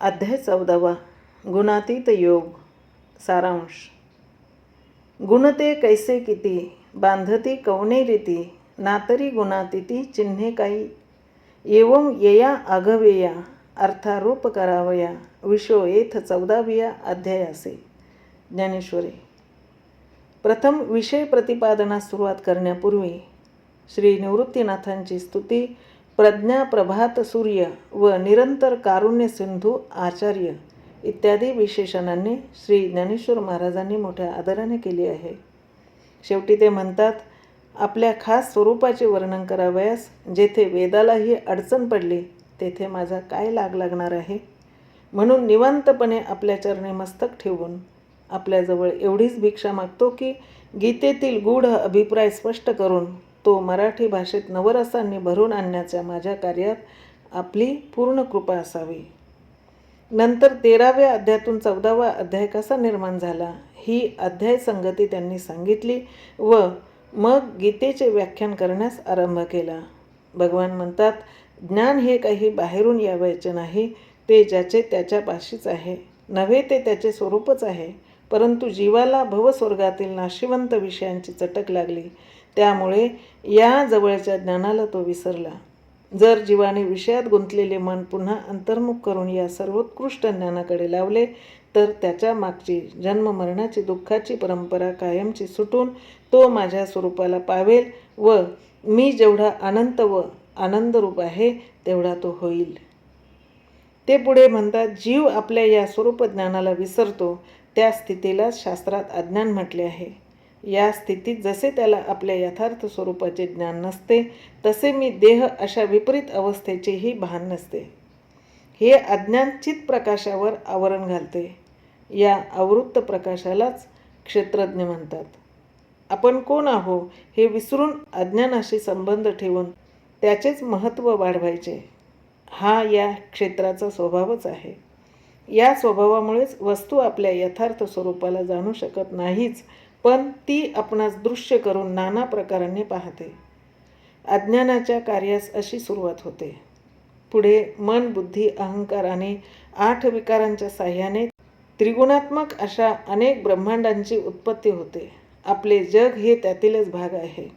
अध्याय चौदावा गुणातीत योग सारांश. गुणते कैसे किती बांधती कवने रीती नातरी गुणातीती चिन्हे काही. एवं येया आघवेया अर्थारोप करावया विशो येथ चौदाविया अध्याय असे ज्ञानेश्वरी प्रथम विषय प्रतिपादनास सुरुवात करण्यापूर्वी श्री निवृत्तीनाथांची स्तुती प्रज्ञा प्रभात सूर्य व निरंतर कारुण्य सिंधू आचार्य इत्यादी विशेषणांनी श्री ज्ञानेश्वर महाराजांनी मोठ्या आदराने केली आहे. शेवटी ते म्हणतात आपल्या खास स्वरूपाचे वर्णन करावयास जेथे वेदालाही अडचण पडली तेथे माझा काय लाग लागणार आहे? म्हणून निवांतपणे आपल्या चरणी मस्तक ठेवून आपल्याजवळ एवढीच भिक्षा मागतो की गीतेतील गूढ अभिप्राय स्पष्ट करून तो मराठी भाषेत नवरसांनी भरून आणण्याच्या माझ्या कार्यात आपली पूर्ण कृपा असावी. नंतर तेराव्या अध्यायातून चौदावा अध्याय कसा निर्माण झाला ही अध्याय संगती त्यांनी सांगितली व मग गीतेचे व्याख्यान करण्यास आरंभ केला. भगवान म्हणतात ज्ञान हे काही बाहेरून यावायचे नाही ते ज्याचे त्याच्यापाशीच आहे. नव्हे ते त्याचे स्वरूपच आहे परंतु जीवाला भवस्वर्गातील नाशिवंत विषयांची चटक लागली. त्यामुळे या जवळच्या ज्ञानाला तो विसरला. जर जीवाने विषयात गुंतलेले मन पुन्हा अंतर्मुख करून या सर्वोत्कृष्ट ज्ञानाकडे लावले तर त्याच्या मागची जन्ममरणाची दुःखाची परंपरा कायमची सुटून तो माझ्या स्वरूपाला पावेल व मी जेवढा अनंत व आनंदरूप आहे तेवढा तो होईल. ते पुढे म्हणतात जीव आपल्या या स्वरूप ज्ञानाला विसरतो. त्या स्थितीला शास्त्रात अज्ञान म्हटले आहे. या स्थितीत जसे त्याला आपल्या यथार्थ स्वरूपाचे ज्ञान नसते तसे मी देह अशा विपरीत अवस्थेचेही भान नसते. हे अज्ञान चित प्रकाशावर आवरण घालते. या आवृत्त प्रकाशालाच क्षेत्रज्ञ म्हणतात. आपण कोण आहो हे विसरून अज्ञानाशी संबंध ठेवून त्याचेच महत्त्व वाढवायचे. हा या क्षेत्राचा स्वभावच आहे. या स्वभावामुळेच वस्तू आपल्या यथार्थ स्वरूपाला जाणू शकत नाहीच पण ती आपणास दृश्य करून नाना प्रकारांनी पाहते. अज्ञानाच्या कार्यास अशी सुरुवात होते. पुढे मन बुद्धी अहंकार आणि आठ विकारांच्या साह्याने त्रिगुणात्मक अशा अनेक ब्रह्मांडांची उत्पत्ती होते. आपले जग हे त्यातीलच भाग आहे.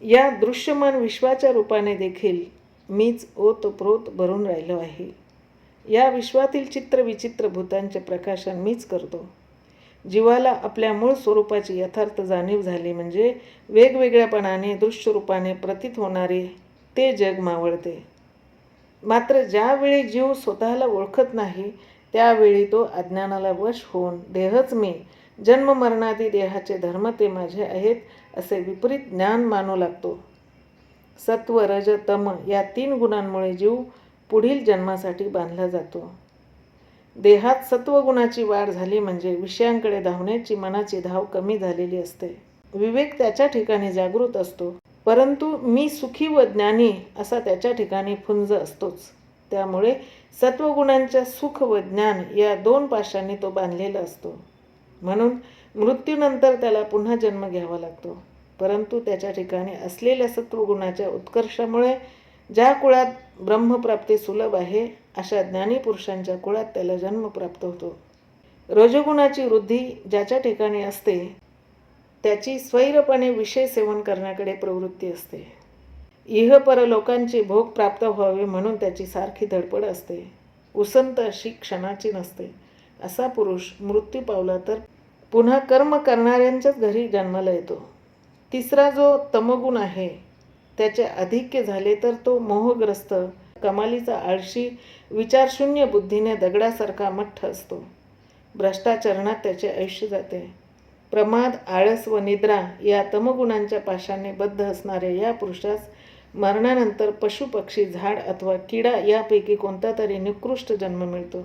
या दृश्यमान विश्वाच्या रूपाने देखील मीच ओतप्रोत भरून राहिलो आहे. या विश्वातील चित्र विचित्र भूतांचे प्रकाशन मीच करतो. जीवाला आपल्या मूळ स्वरूपाची यथार्थ जाणीव झाली म्हणजे वेगवेगळ्यापणाने दृश्यरूपाने प्रतीत होणारे ते जग मावळते. मात्र ज्यावेळी जीव स्वतःला ओळखत नाही त्यावेळी तो अज्ञानाला वश होऊन देहच मी जन्ममरणादी देहाचे धर्म ते माझे आहेत असे विपरीत ज्ञान मानू लागतो. सत्व रज तम या तीन गुणांमुळे जीव पुढील जन्मासाठी बांधला जातो. देहात सत्वगुणाची वाढ झाली म्हणजे विषयांकडे धावण्याची मनाची धाव कमी झालेली असते. विवेक त्याच्या ठिकाणी जागृत असतो. परंतु मी सुखी व ज्ञानी असा त्याच्या ठिकाणी फुंज असतोच. त्यामुळे सत्वगुणांच्या सुख व ज्ञान या दोन पाशांनी तो बांधलेला असतो. म्हणून मृत्यूनंतर त्याला पुन्हा जन्म घ्यावा लागतो. परंतु त्याच्या ठिकाणी असलेल्या सत्वगुणाच्या उत्कर्षामुळे ज्या कुळात ब्रह्मप्राप्ती सुलभ आहे अशा ज्ञानी पुरुषांच्या कुळात त्याला जन्म प्राप्त होतो. रजगुणाची वृद्धी ज्याच्या ठिकाणी असते त्याची स्वैरपणे विषय सेवन करण्याकडे प्रवृत्ती असते. इह परलोकांचे भोग प्राप्त व्हावे म्हणून त्याची सारखी धडपड असते. उसंत अशी क्षणाची नसते. असा पुरुष मृत्यू पावला तर पुन्हा कर्म करणाऱ्यांच्याच घरी जन्माला येतो. तिसरा जो तमगुण आहे त्याचे अधिक्य झाले तर तो मोहग्रस्त कमालीचा आळशी विचारशून्य बुद्धीने दगडासारखा मठ्ठ असतो. भ्रष्टाचरणात त्याचे आयुष्य जाते. प्रमाद आळस व निद्रा या तमगुणांच्या पाशाने बद्ध असणाऱ्या या पुरुषास मरणानंतर पशुपक्षी झाड अथवा किडा यापैकी कोणता तरी निकृष्ट जन्म मिळतो.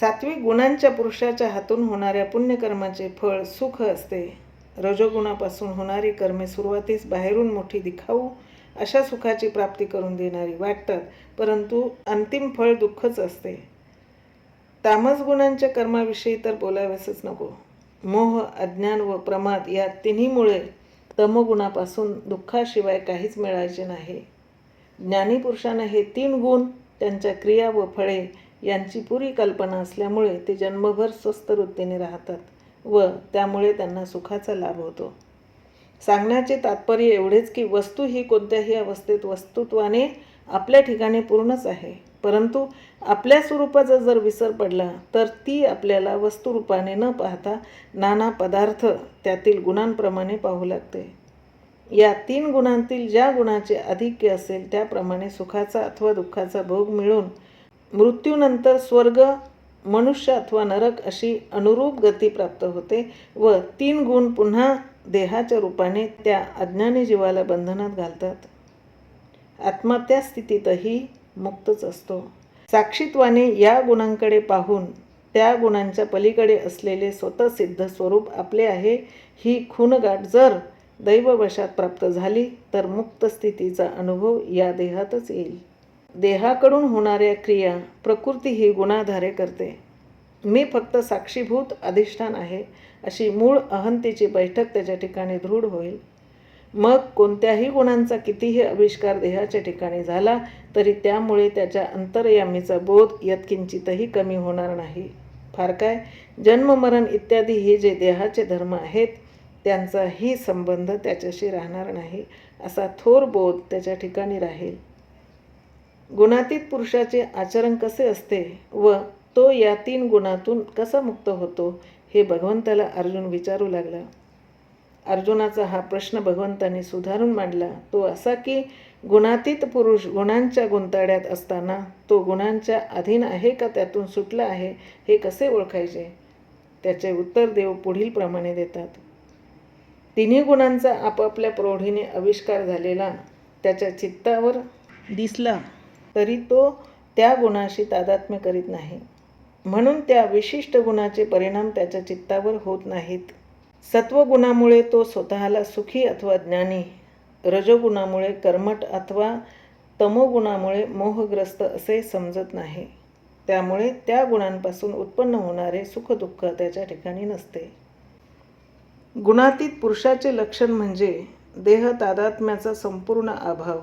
सात्विक गुणांच्या पुरुषाच्या हातून होणाऱ्या पुण्यकर्माचे फळ सुख असते. रजोगुणापासून होणारी कर्मे सुरुवातीस बाहेरून मोठी दिखाऊ अशा सुखाची प्राप्ती करून देणारी वाटतात परंतु अंतिम फळ दुःखच असते. तामस गुणांच्या कर्माविषयी तर बोलाव्यासच नको. मोह अज्ञान व प्रमाद या तिन्हीमुळे तमगुणापासून दुःखाशिवाय काहीच मिळायचे नाही. ज्ञानीपुरुषांना हे तीन गुण त्यांच्या क्रिया व फळे यांची पुरी कल्पना असल्यामुळे ते जन्मभर स्वस्थ वृत्तीने राहतात व त्यामुळे त्यांना सुखाचा लाभ होतो. सांगण्याचे तात्पर्य एवढेच की वस्तू ही कोणत्याही अवस्थेत वस्तुत्वाने आपल्या ठिकाणी पूर्णच आहे. परंतु आपल्या स्वरूपाचा जर विसर पडला तर ती आपल्याला वस्तुरूपाने न पाहता नाना पदार्थ त्यातील गुणांप्रमाणे पाहू लागते. या तीन गुणांतील ज्या गुणाचे आधिक्य असेल त्याप्रमाणे सुखाचा अथवा दुःखाचा भोग मिळून मृत्यूनंतर स्वर्ग मनुष्य अथवा नरक अशी अनुरूप गती प्राप्त होते व तीन गुण पुन्हा देहाच्या रूपाने त्या अज्ञानी जीवाला बंधनात घालतात. आत्मा त्या स्थितीतही मुक्तच असतो. साक्षीत्वाने या गुणांकडे पाहून त्या गुणांच्या पलीकडे असलेले स्वतःसिद्ध स्वरूप आपले आहे ही खूनगाठ जर दैववशात प्राप्त झाली तर मुक्त स्थितीचा अनुभव या देहातच येईल. देहाकडून होणाऱ्या क्रिया प्रकृती ही गुणाधारे करते. मी फक्त साक्षीभूत अधिष्ठान आहे अशी मूळ अहंतेची बैठक त्याच्या ठिकाणी दृढ होईल. मग कोणत्याही गुणांचा कितीही आविष्कार देहाच्या ठिकाणी झाला तरी त्यामुळे त्याच्या अंतरयामीचा बोध यत्किंचितही कमी होणार नाही. फार काय? जन्ममरण इत्यादी हे जे देहाचे धर्म आहेत त्यांचाही संबंध त्याच्याशी राहणार नाही असा थोर बोध त्याच्या ठिकाणी राहील. गुणातीत पुरुषाचे आचरण कसे असते व तो या तीन गुणातून कसा मुक्त होतो हे भगवंताला अर्जुन विचारू लागला. अर्जुनाचा हा प्रश्न भगवंताने सुधारून मांडला. तो असा की गुणातीत पुरुष गुणांच्या गुंताड्यात असताना तो गुणांच्या अधीन आहे का त्यातून सुटला आहे हे कसे ओळखायचे? त्याचे उत्तर देव पुढील प्रमाणे देतात. तिन्ही गुणांचा आपापल्या प्रौढीने आविष्कार झालेला त्याच्या चित्तावर दिसला तरी तो त्या गुणाशी तादात्म्य करीत नाही. म्हणून त्या विशिष्ट गुणाचे परिणाम त्याच्या चित्तावर होत नाहीत. सत्वगुणामुळे तो स्वतःला सुखी अथवा ज्ञानी रजोगुणामुळे कर्मट अथवा तमोगुणामुळे मोहग्रस्त असे समजत नाही. त्यामुळे त्या गुणांपासून उत्पन्न होणारे सुखदुःख त्याच्या ठिकाणी नसते. गुणातीत पुरुषाचे लक्षण म्हणजे देह तादात्म्याचा संपूर्ण अभाव.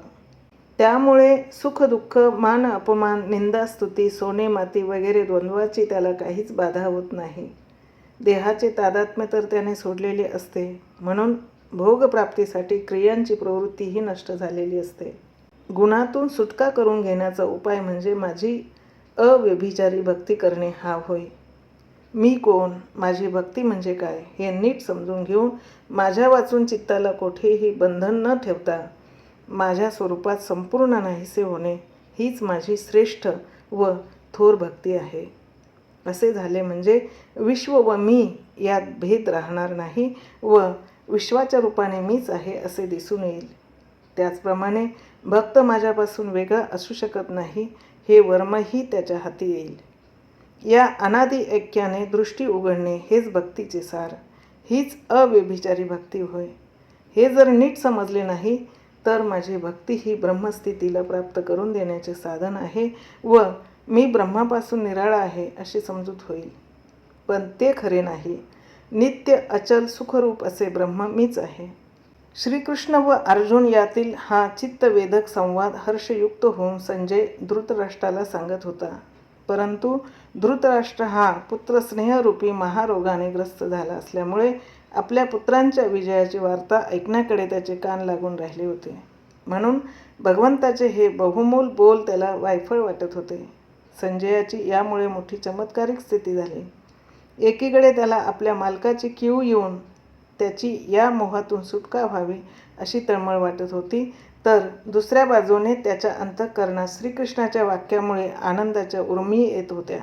त्यामुळे सुख दुःख मान अपमान निंदा स्तुती सोने माती वगैरे द्वंद्वाची त्याला काहीच बाधा होत नाही. देहाचे तादात्म्य तर त्याने सोडलेले असते. म्हणून भोगप्राप्तीसाठी क्रियांची प्रवृत्तीही नष्ट झालेली असते. गुणातून सुटका करून घेण्याचा उपाय म्हणजे माझी अव्यभिचारी भक्ती करणे हा होय. मी कोण? माझी भक्ती म्हणजे काय? हे नीट समजून घेऊन माझ्या वाचून चित्ताला कोठेही बंधन न ठेवता माझ्या स्वरूपात संपूर्ण नाहीसे होणे हीच माझी श्रेष्ठ व थोर भक्ती आहे. असे झाले म्हणजे विश्व व मी यात भेद राहणार नाही व विश्वाच्या रूपाने मीच आहे असे दिसून येईल. त्याचप्रमाणे भक्त माझ्यापासून वेगळा असू शकत नाही हे वर्मही त्याच्या हाती येईल. या अनादि ऐक्याने दृष्टी उघडणे हेच भक्तीचे सार हीच अव्यभिचारी भक्ती होय. हे जर नीट समजले नाही तर माझी भक्ती ही ब्रह्मस्थितीला प्राप्त करून देण्याचे साधन आहे व मी ब्रह्मापासून निराळा आहे अशी समजूत होईल. पण ते खरे नाही. नित्य अचल सुखरूप असे ब्रह्म मीच आहे. श्रीकृष्ण व अर्जुन यातील हा चित्तवेधक संवाद हर्षयुक्त होऊन संजय धृतराष्ट्राला सांगत होता. परंतु धृतराष्ट्र हा पुत्रस्नेहरूपी महारोगाने ग्रस्त झाला असल्यामुळे आपल्या पुत्रांच्या विजयाची वार्ता ऐकण्याकडे त्याचे कान लागून राहिले होते. म्हणून भगवंताचे हे बहुमोल बोल त्याला वायफळ वाटत होते. संजयाची यामुळे मोठी चमत्कारिक स्थिती झाली. एकीकडे त्याला आपल्या मालकाची किव येऊन त्याची या मोहातून सुटका व्हावी अशी तळमळ वाटत होती तर दुसऱ्या बाजूने त्याच्या अंतःकरणात श्रीकृष्णाच्या वाक्यामुळे आनंदाच्या उर्मी येत होत्या.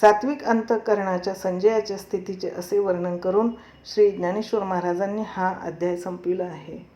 सात्विक अंतःकरणाच्या संजयाच्या स्थितीचे असे वर्णन करून श्री ज्ञानेश्वर महाराजांनी हा अध्याय संपविला आहे.